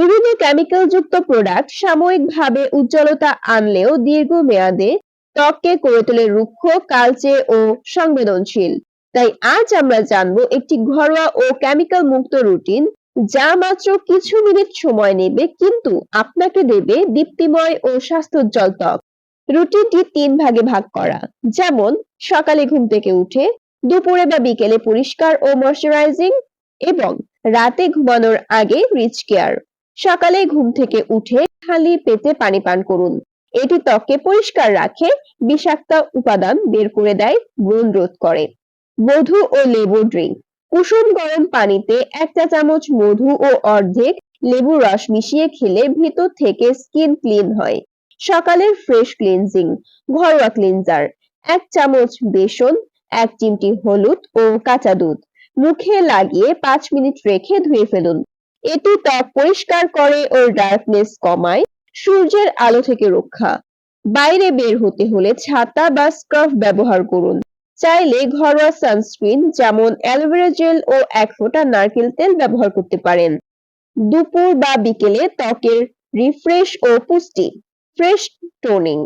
বিভিন্ন কেমিক্যাল যুক্ত প্রোডাক্ট সাময়িকভাবে উজ্জ্বলতা আনলেও দীর্ঘমেয়াদে ত্বককে করে তোলে রুক্ষ, কালচে ও সংবেদনশীল। তাই আজ আমরা জানব একটি ঘরোয়া ও কেমিক্যাল মুক্ত রুটিন যা মাত্র কিছু মিনিট সময় নেবে কিন্তু আপনাকে দেবে দীপ্তিময় ও স্বাস্থ্যোজ্জ্বল ত্বক। রুটিনটি তিন ভাগে ভাগ করা। যেমন, সকালে ঘুম থেকে উঠে, দুপুরে বা বিকেলে পরিষ্কার ও ময়শ্চারাইজিং এবং রাতে ঘুমানোর আগে রিচ কেয়ার। সকালে ঘুম থেকে উঠে খালি পেটে পানি পান করুন। এটি ত্বককে পরিষ্কার রাখে, বিষাক্ত উপাদান বের করে দেয় ব্রণ রোধ করে। মধু ও লেবু ড্রিঙ্ক কুসুম গরম পানিতে এক চা চামচ মধু ও অর্ধেক লেবু রস মিশিয়ে খেলে ভিতর থেকে স্কিন ক্লিন হয়। সকালের ফ্রেশ ক্লিনজিং, ঘরোয়া ক্লিনজার। এক চামচ বেসন, এক চিমটি হলুদ ও কাঁচা দুধ। মুখে লাগিয়ে পাঁচ মিনিট রেখে ধুয়ে ফেলুন। এটি ত্বক পরিষ্কার করে ও ডার্কনেস কমায়, সূর্যের আলো থেকে রক্ষা। বাইরে বের হতে হলে ছাতা বা স্কার্ফ ব্যবহার করুন। চাইলে ঘরোয়া সানস্ক্রিন যেমন অ্যালোভেরা জেল ও এক ফোঁটা নারকেল তেল ব্যবহার করতে পারেন। দুপুর বা বিকেলে ত্বকের রিফ্রেশ ও পুষ্টি ফ্রেশ টোনিং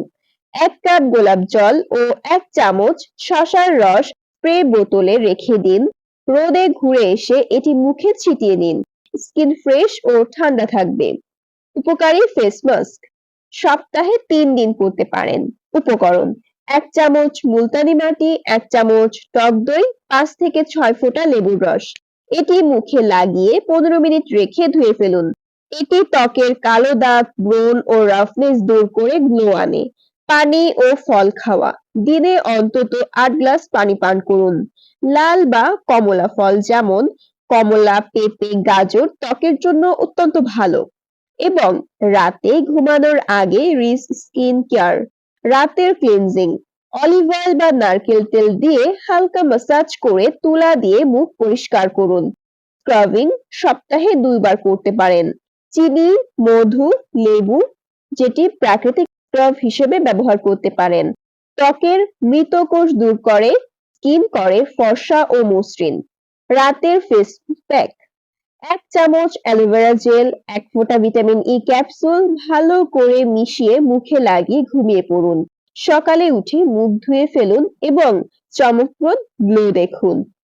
এক কাপ গোলাপ জল ও এক চামচ শসার রস স্প্রে বোতলে রেখে দিন। রোদে ঘুরে এসে এটি মুখে ছিটিয়ে নিন। স্কিন ফ্রেশ ও ঠান্ডা থাকবে। উপকারী ফেস মাস্ক সপ্তাহে তিন দিন করতে পারেন। উপকরণ, এক চামচ মুলতানি মাটি, এক চামচ টক দই, পাঁচ থেকে ছয় ফোঁটা লেবুর রস। এটি মুখে লাগিয়ে পনেরো মিনিট রেখে ধুয়ে ফেলুন। এটি ত্বকের কালো দাগ, ব্রণ ও রাফনেস দূর করে গ্লো আনে। পানি ও ফল খাওয়া। দিনে অন্তত আট গ্লাস পানি পান করুন। লাল বা কমলা ফল যেমন কমলা, পেঁপে, গাজর ত্বকের জন্য অত্যন্ত ভালো। এবং রাতে ঘুমানোর আগে রিস স্কিন কেয়ার, রাতের ক্লিনজিং, অলিভ অয়েল বা নারকেল তেল দিয়ে হালকা মাসাজ করে তুলা দিয়ে মুখ পরিষ্কার করুন। স্ক্রাবিং সপ্তাহে দুইবার করতে পারেন। চিনি, মধু, লেবু যেটি প্রাকৃতিক স্ক্রাব হিসেবে ব্যবহার করতে পারেন। ত্বকের মৃত কোষ দূর করে, স্কিন করে ফর্সা ও মসৃণ। রাতের ফেস প্যাক এক চামচ অ্যালোভেরা জেল এক ফোঁটা ভিটামিন ই ক্যাপসুল ভালো করে মিশিয়ে মুখে লাগিয়ে ঘুমিয়ে পড়ুন। সকালে উঠে মুখ ধুয়ে ফেলুন এবং চমকপ্রদ গ্লো দেখুন।